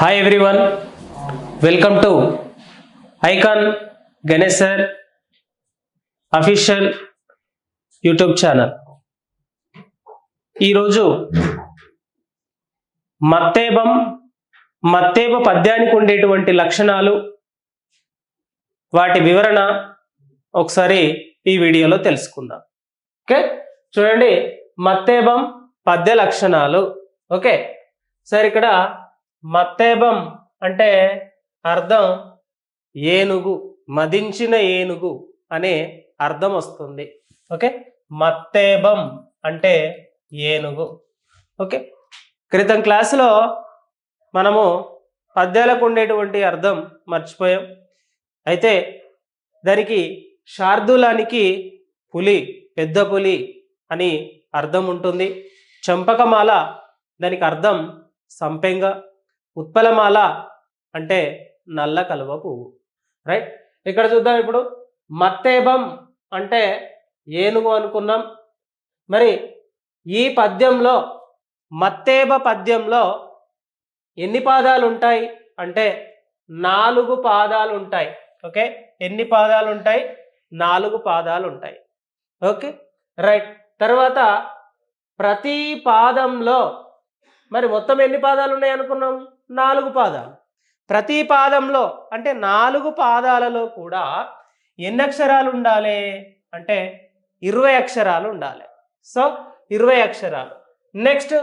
Hi everyone welcome to icon Ganesh sir official YouTube channel ఈరోజు మత్తేబం మత్తేబ పద్యానికి ఉండేటువంటి లక్షణాలు వాటి వివరణ ఒకసారి ఈ వీడియోలో తెలుసుకుందాం. ఓకే? చూడండి మత్తేబం పద్య లక్షణాలు. ఓకే? సార్ ఇక్కడ మత్తేబం అంటే అర్థం ఏనుగు మదించిన ఏనుగు అనే అర్థం వస్తుంది. ఓకే? మత్తేబం అంటే ఏనుగు. ఓకే? క్రితం క్లాసులో మనము పద్యాలకు ఉండేటువంటి అర్థం మర్చిపోయాం. అయితే దానికి శార్దూలానికి పులి పెద్ద పులి అని అర్థం ఉంటుంది. చంపకమాల దానికి అర్థం సంపెంగ. ఉత్పలమాల అంటే నల్ల కలువ పువ్వు రైట్ ఇక్కడ చూద్దాం ఇప్పుడు. మత్తేబం అంటే ఏనుగు అనుకున్నాం. మరి ఈ పద్యంలో మత్తేబ పద్యంలో ఎన్ని పాదాలు ఉంటాయి అంటే నాలుగు పాదాలు ఉంటాయి ఓకే? ఎన్ని పాదాలు ఉంటాయి నాలుగు పాదాలు ఉంటాయి ఓకే? రైట్ తర్వాత ప్రతి పాదంలో మరి మొత్తం ఎన్ని పాదాలు ఉన్నాయి అనుకున్నాం నాలుగు పాదాలు. ప్రతి పాదంలో అంటే నాలుగు పాదాలలో కూడా ఎన్ని అక్షరాలు ఉండాలి? అంటే ఇరవై అక్షరాలు ఉండాలి. సో ఇరవై అక్షరాలు. నెక్స్ట్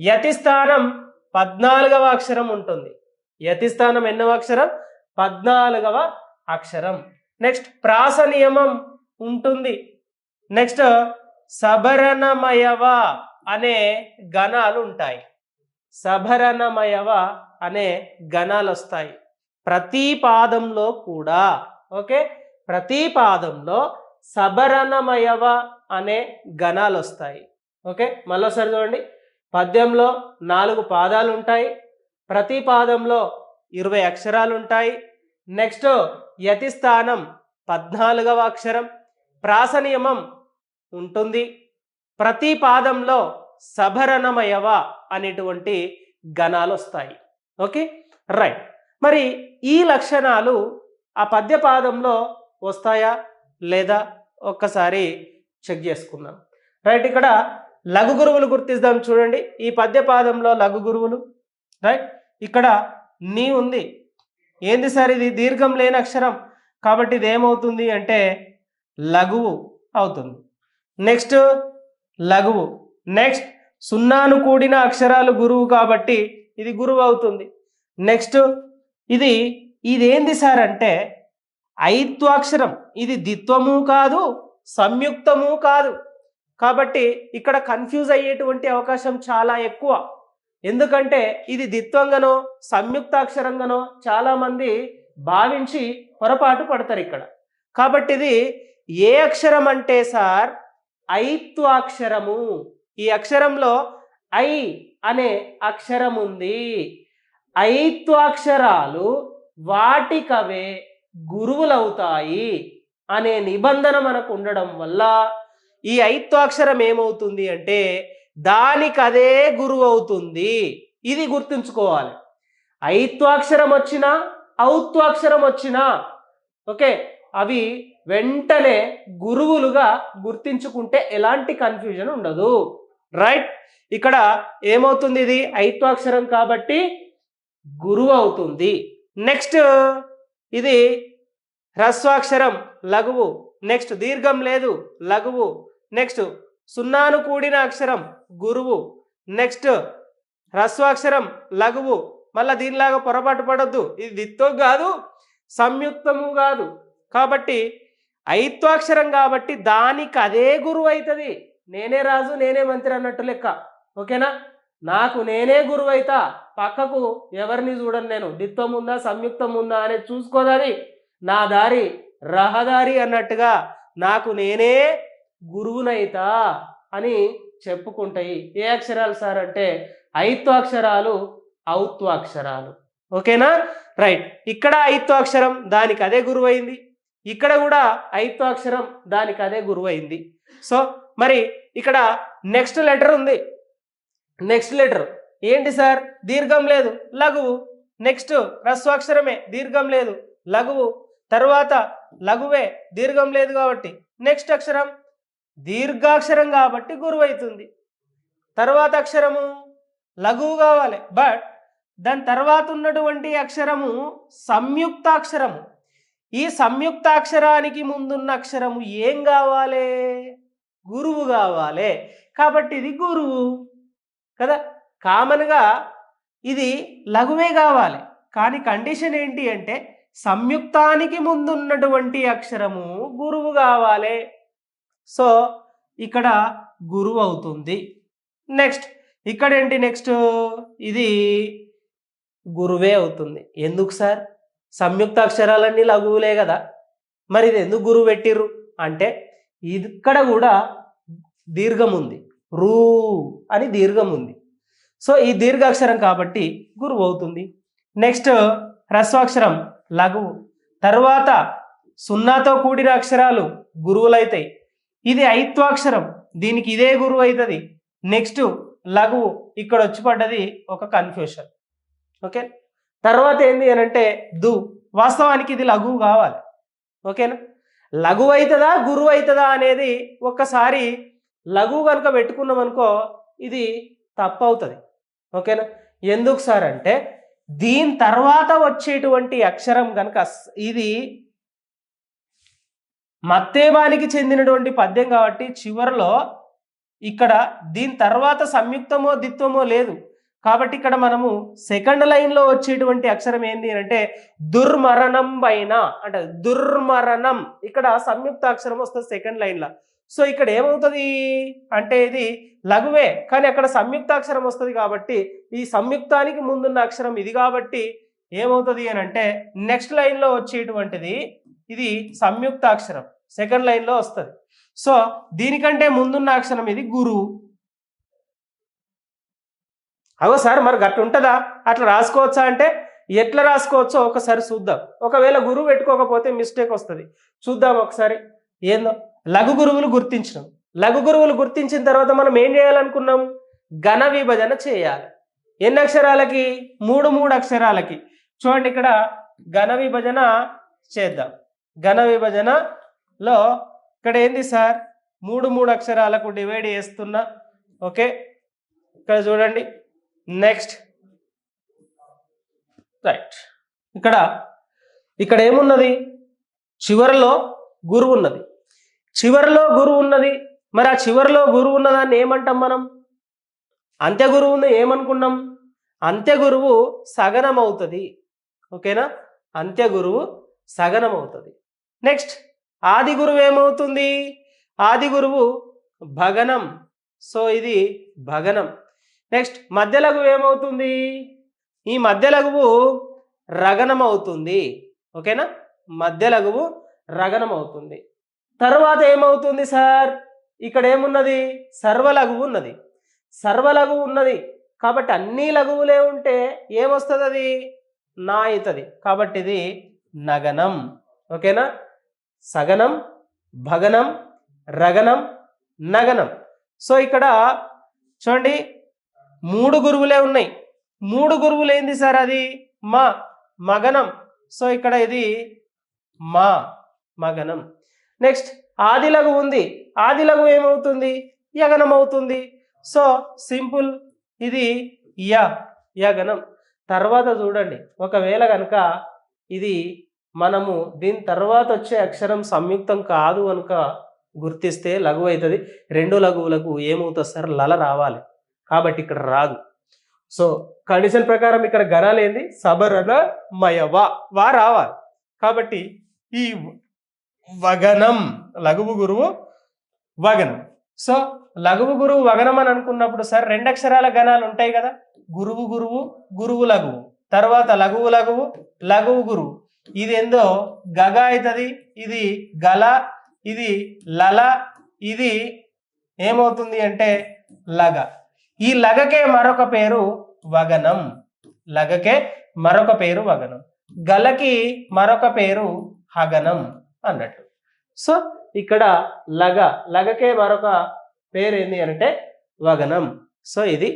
యతిస్థానం పద్నాలుగవ అక్షరం ఉంటుంది. యతిస్థానం ఎన్నవ అక్షరం? పద్నాలుగవ అక్షరం. నెక్స్ట్ ప్రాస నియమం ఉంటుంది. నెక్స్ట్ సబరణమయవ అనే గణాలు ఉంటాయి. సభరణమయవ అనే గణాలు వస్తాయి ప్రతి పాదంలో కూడా ఓకే? ప్రతి పాదంలో సబరణమయవ అనే గణాలు వస్తాయి ఓకే? మళ్ళీసారి చూడండి. పద్యంలో నాలుగు పాదాలు ఉంటాయి ప్రతి పాదంలో ఇరవై అక్షరాలు ఉంటాయి నెక్స్ట్ యతిస్థానం పద్నాలుగవ అక్షరం. ప్రాస నియమం ఉంటుంది. ప్రతి పాదంలో సభరణమయవ అనేటువంటి గణాలు వస్తాయి ఓకే? రైట్. మరి ఈ లక్షణాలు ఆ పద్యపాదంలో వస్తాయా? లేదా? ఒక్కసారి చెక్ చేసుకుందాం. రైట్ ఇక్కడ లఘు గురువులు గుర్తిస్తాం చూడండి. ఈ పద్యపాదంలో లఘు గురువులు. రైట్? ఇక్కడ నీ ఉంది. ఏంది సార్ ఇది? దీర్ఘం లేని అక్షరం. కాబట్టి ఇది ఏమవుతుంది అంటే లఘువు అవుతుంది. నెక్స్ట్ లఘువు. నెక్స్ట్ సున్నాను కూడిన అక్షరాలు గురువు కాబట్టి ఇది గురువు అవుతుంది. నెక్స్ట్ ఇది ఇదేంది సార్ అంటే ఐత్వాక్షరం ఇది దిత్వము కాదు సంయుక్తము కాదు. కాబట్టి ఇక్కడ కన్ఫ్యూజ్ అయ్యేటువంటి అవకాశం చాలా ఎక్కువ. ఎందుకంటే ఇది దిత్వంగానో సంయుక్తాక్షరంగానో చాలామంది భావించి పొరపాటు పడతారు ఇక్కడ. కాబట్టి ఇది ఏ అక్షరం అంటే సార్ ఐత్వాక్షరము. ఈ అక్షరంలో ఐ అనే అక్షరం ఉంది. ఐత్వాక్షరాలు వాటికవే గురువులవుతాయి అనే నిబంధన మనకు ఉండడం వల్ల ఈ ఐత్వాక్షరం ఏమవుతుంది అంటే దానికి అదే గురువు అవుతుంది ఇది గుర్తుంచుకోవాలి. ఐత్వాక్షరం వచ్చినా ఔత్వాక్షరం వచ్చినా ఓకే అవి వెంటనే గురువులుగా గుర్తించుకుంటే ఎలాంటి కన్ఫ్యూజన్ ఉండదు. రైట్ ఇక్కడ ఏమవుతుంది ఇది? ఐత్వాక్షరం కాబట్టి గురువు అవుతుంది నెక్స్ట్ ఇది హ్రస్వాక్షరం లఘువు. నెక్స్ట్ దీర్ఘం లేదు లఘువు. నెక్స్ట్ సున్నాను కూడిన అక్షరం గురువు. నెక్స్ట్ హ్రస్వాక్షరం లఘువు. మళ్ళీ దీనిలాగా పొరపాటు పడద్దు. ఇది విత్తో కాదు సంయుక్తము కాదు. కాబట్టి ఐత్వాక్షరం కాబట్టి దానికి అదే గురువు అవుతుంది నేనే రాజు నేనే మంత్రి అన్నట్టు లెక్క. ఓకేనా? నాకు నేనే గురువు అయితా పక్కకు ఎవరిని చూడను నేను? దిత్వం ఉందా సంయుక్తం ఉందా అనేది చూసుకోదాది. నా దారి రహదారి అన్నట్టుగా నాకు నేనే గురువునైతా అని చెప్పుకుంటాయి. ఏ అక్షరాలు సార్ అంటే ఐత్వాక్షరాలు ఔత్వాక్షరాలు. ఓకేనా? రైట్. ఇక్కడ ఐత్వాక్షరం దానికి అదే గురువైంది. ఇక్కడ కూడా ఐత్వాక్షరం దానికి అదే గురువైంది. సో మరి ఇక్కడ నెక్స్ట్ లెటర్ ఉంది. నెక్స్ట్ లెటర్ ఏంటి సార్ దీర్ఘం లేదు లఘువు. నెక్స్ట్ హ్రస్వాక్షరమే దీర్ఘం లేదు లఘువు. తర్వాత లఘువే దీర్ఘం లేదు కాబట్టి నెక్స్ట్ అక్షరం దీర్ఘాక్షరం కాబట్టి గురువైతుంది. తర్వాత అక్షరము లఘువు కావాలి బట్ దాని తర్వాత ఉన్నటువంటి అక్షరము సంయుక్తాక్షరము. ఈ సంయుక్తాక్షరానికి ముందున్న అక్షరము ఏం కావాలి? గురువు కావాలి. కాబట్టి ఇది గురువు. కదా? కామన్గా ఇది లఘువే కావాలి. కానీ కండిషన్ ఏంటి అంటే సంయుక్తానికి ముందున్నటువంటి అక్షరము గురువు కావాలి. సో ఇక్కడ గురువు అవుతుంది. నెక్స్ట్ ఇక్కడ ఏంటి నెక్స్ట్? ఇది గురువే అవుతుంది. ఎందుకు సార్? సంయుక్త అక్షరాలన్నీ లఘువులే కదా. మరి ఇది ఎందుకు గురువు పెట్టిర్రు? అంటే ఇక్కడ కూడా దీర్ఘం ఉంది. రూ అని దీర్ఘం ఉంది. సో ఈ దీర్ఘాక్షరం కాబట్టి గురువు అవుతుంది. నెక్స్ట్ హ్రస్వాక్షరం లఘువు తర్వాత సున్నాతో కూడిన అక్షరాలు గురువులైతాయి. ఇది ఐత్వాక్షరం. దీనికి ఇదే గురువు అవుతుంది. నెక్స్ట్ లఘువు ఇక్కడ వచ్చి పడ్డది ఒక కన్ఫ్యూషన్ ఓకే? తర్వాత ఏంది అని అంటే దు. వాస్తవానికి ఇది లఘువు కావాలి. ఓకేనా? లఘువైతుందా గురువు అవుతుందా అనేది ఒక్కసారి లఘువు కనుక పెట్టుకున్నాం అనుకో ఇది తప్పు అవుతుంది ఓకేనా? ఎందుకు సార్ అంటే దీని తర్వాత వచ్చేటువంటి అక్షరం కనుక ఇది మత్తేబానికి చెందినటువంటి పద్యం కాబట్టి చివరిలో ఇక్కడ దీని తర్వాత సంయుక్తమో దిత్వమో లేదు. కాబట్టి ఇక్కడ మనము సెకండ్ లైన్లో వచ్చేటువంటి అక్షరం ఏంటి అంటే దుర్మరణం పైన అంటే దుర్మరణం. ఇక్కడ సంయుక్త అక్షరం వస్తుంది సెకండ్ లైన్లో. సో ఇక్కడ ఏమవుతుంది అంటే ఇది లఘువే కానీ అక్కడ సంయుక్త అక్షరం వస్తుంది కాబట్టి ఈ సంయుక్తానికి ముందున్న అక్షరం ఇది కాబట్టి ఏమవుతుంది అని అంటే నెక్స్ట్ లైన్లో వచ్చేటువంటిది ఇది సంయుక్త అక్షరం సెకండ్ లైన్లో వస్తుంది. సో దీనికంటే ముందున్న అక్షరం ఇది గురువు అవో సార్ మరి గట్టు ఉంటుందా అట్లా రాసుకోవచ్చా అంటే ఎట్లా రాసుకోవచ్చో ఒకసారి చూద్దాం. ఒకవేళ గురువు పెట్టుకోకపోతే మిస్టేక్ వస్తుంది. చూద్దాం ఒకసారి. ఏందో? లఘు గురువులు గుర్తించినాం లఘు గురువులు గుర్తించిన తర్వాత మనం ఏం చేయాలనుకున్నాం? ఘన విభజన చేయాలి. ఎన్ని అక్షరాలకి? మూడు మూడు అక్షరాలకి. చూడండి ఇక్కడ ఘన విభజన చేద్దాం. ఘన విభజనలో ఇక్కడ ఏంది సార్? మూడు మూడు అక్షరాలకు డివైడ్ చేస్తున్నా. ఓకే? ఇక్కడ చూడండి. నెక్స్ట్ రైట్ ఇక్కడ ఇక్కడ ఏమున్నది? చివరిలో గురువు ఉన్నది. చివరిలో గురువు ఉన్నది. మరి ఆ చివరిలో గురువు ఉన్నదాన్ని ఏమంటాం మనం? అంత్య గురువుని ఏమనుకున్నాం? అంత్య గురువు సగనం అవుతుంది ఓకేనా? అంత్య గురువు సగనం అవుతుంది నెక్స్ట్ ఆది గురువు ఏమవుతుంది? ఆది గురువు భగనం. సో ఇది భగనం. నెక్స్ట్ మధ్య లఘువు ఏమవుతుంది? ఈ మధ్య లఘువు రగనం అవుతుంది ఓకేనా? మధ్య లఘువు రగనం అవుతుంది తర్వాత ఏమవుతుంది సార్? ఇక్కడ ఏమున్నది? సర్వలఘువు ఉన్నది. సర్వలఘువు ఉన్నది. కాబట్టి అన్ని లఘువులే ఉంటే ఏమొస్తుంది అది నా అవుతుంది కాబట్టి ఇది నగనం. ఓకేనా? సగనం భగనం రగనం నగనం. సో ఇక్కడ చూడండి మూడు గురువులే ఉన్నాయి. మూడు గురువులు ఏంది సార్ అది? మా మగనం. సో ఇక్కడ ఇది మా మగనం. నెక్స్ట్ ఆదిలగు ఉంది. ఆదిలగు ఏమవుతుంది? యగనం అవుతుంది సో సింపుల్ ఇది య యగనం. తర్వాత చూడండి. ఒకవేళ కనుక ఇది మనము దీని తర్వాత వచ్చే అక్షరం సంయుక్తం కాదు కనుక గుర్తిస్తే లఘు అవుతుంది రెండు లఘువులకు ఏమవుతుంది సార్? లల రావాలి. కాబట్టి ఇక్కడ రాదు. సో కండిషన్ ప్రకారం ఇక్కడ గణాలు ఏంది? సబరణ మయ వా వా రావాలి. కాబట్టి ఈ వగనం లఘువు గురువు వగనం. సో లఘువు గురువు వగనం అని అనుకున్నప్పుడు సార్ రెండు అక్షరాల గణాలు ఉంటాయి కదా? గురువు గురువు గురువు లఘువు. తర్వాత లఘువు లఘువు లఘువు గురువు. ఇది ఏందో గగ అవుతుంది. ఇది గల ఇది లల ఇది ఏమవుతుంది అంటే లగ. ఈ లగకే మరొక పేరు వగనం. లగకే మరొక పేరు వగనం. గలకి మరొక పేరు హగనం అన్నట్టు. సో ఇక్కడ లగ లగకే మరొక పేరు ఏంది అంటే వగనం. సో ఇది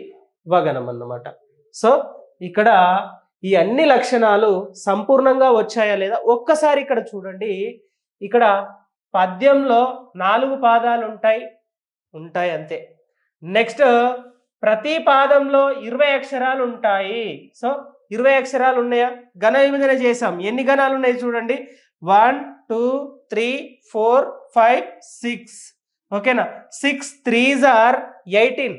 వగనం అన్నమాట. సో ఇక్కడ ఈ అన్ని లక్షణాలు సంపూర్ణంగా వచ్చాయా లేదా? ఒక్కసారి ఇక్కడ చూడండి. ఇక్కడ పద్యంలో నాలుగు పాదాలు ఉంటాయి. ఉంటాయి అంతే. నెక్స్ట్ ప్రతి పాదంలో ఇరవై అక్షరాలు ఉంటాయి. సో ఇరవై అక్షరాలు ఉన్నాయా? ఘన విభజన చేసాం ఎన్ని గణాలు ఉన్నాయి చూడండి. One two three four five six. ఓకేనా? Six threes are eighteen.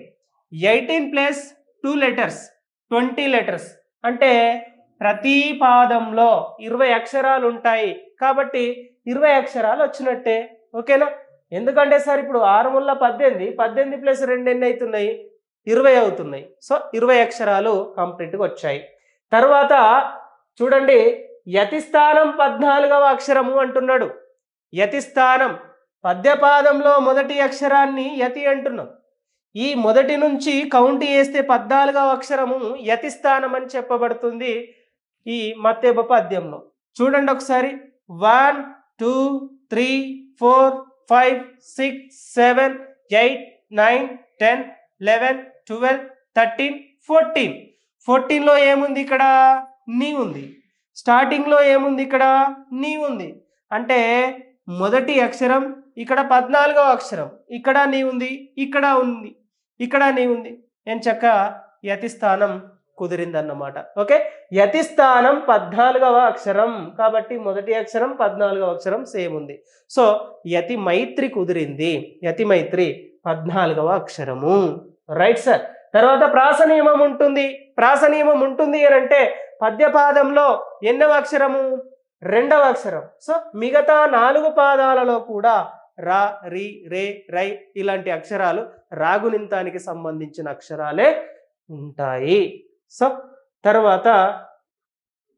Eighteen plus two letters. Twenty letters. అంటే ప్రతి పాదంలో ఇరవై అక్షరాలు ఉంటాయి. కాబట్టి ఇరవై అక్షరాలు వచ్చినట్టే. ఓకేనా? ఎందుకంటే సార్ ఇప్పుడు ఆరు ముళ్ళ పద్దెనిమిది. పద్దెనిమిది ప్లస్ రెండు ఎన్ని అవుతున్నాయి? ఇరవై అవుతున్నాయి. సో ఇరవై అక్షరాలు కంప్లీట్గా వచ్చాయి. తర్వాత చూడండి యతిస్థానం పద్నాలుగవ అక్షరము అంటున్నాడు. యతిస్థానం పద్యపాదంలో మొదటి అక్షరాన్ని యతి అంటున్నాం. ఈ మొదటి నుంచి కౌంట్ చేస్తే పద్నాలుగవ అక్షరము యతిస్థానం అని చెప్పబడుతుంది ఈ మత్తేబ పద్యంలో. చూడండి ఒకసారి. One two three four five six seven eight nine ten eleven twelve thirteen fourteen ఫోర్టీన్లో ఏముంది ఇక్కడ? నీ ఉంది. స్టార్టింగ్లో ఏముంది ఇక్కడ? నీ ఉంది. అంటే మొదటి అక్షరం ఇక్కడ పద్నాలుగవ అక్షరం. ఇక్కడ నీ ఉంది ఇక్కడ ఉంది ఇక్కడ నీ ఉంది. నేను చక్క? యతిస్థానం కుదిరిందన్నమాట. ఓకే? యతిస్థానం పద్నాలుగవ అక్షరం. కాబట్టి మొదటి అక్షరం పద్నాలుగవ అక్షరం సేమ్ ఉంది. సో యతి మైత్రి కుదిరింది. యతి మైత్రి పద్నాలుగవ అక్షరము. రైట్ సార్ తర్వాత ప్రాస నియమం ఉంటుంది. ప్రాస నియమం ఉంటుంది అని అంటే పద్యపాదంలో ఎన్నవ అక్షరము? రెండవ అక్షరం. సో మిగతా నాలుగు పాదాలలో కూడా రా రి రే రై ఇలాంటి అక్షరాలు రాగునింతానికి సంబంధించిన అక్షరాలే ఉంటాయి. సో తర్వాత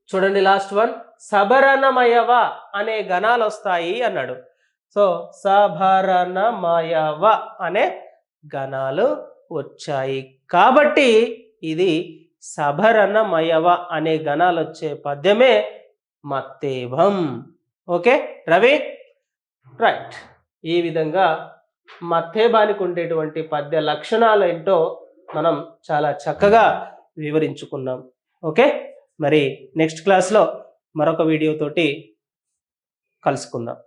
చూడండి లాస్ట్ వన్ సబరణమయవ అనే గణాలు వస్తాయి అన్నాడు. సో సభరణమయవ అనే గణాలు వచ్చాయి. కాబట్టి ఇది సభరణమయవ అనే గణాలు వచ్చే పద్యమే మత్తేభం. ఓకే? రవి? రైట్. ఈ విధంగా మత్తేబానికి ఉండేటువంటి పద్య లక్షణాలు ఏంటో మనం చాలా చక్కగా వివరించుకున్నాం. ఓకే? మరి నెక్స్ట్ క్లాస్లో మరొక వీడియోతోటి కలుసుకుందాం.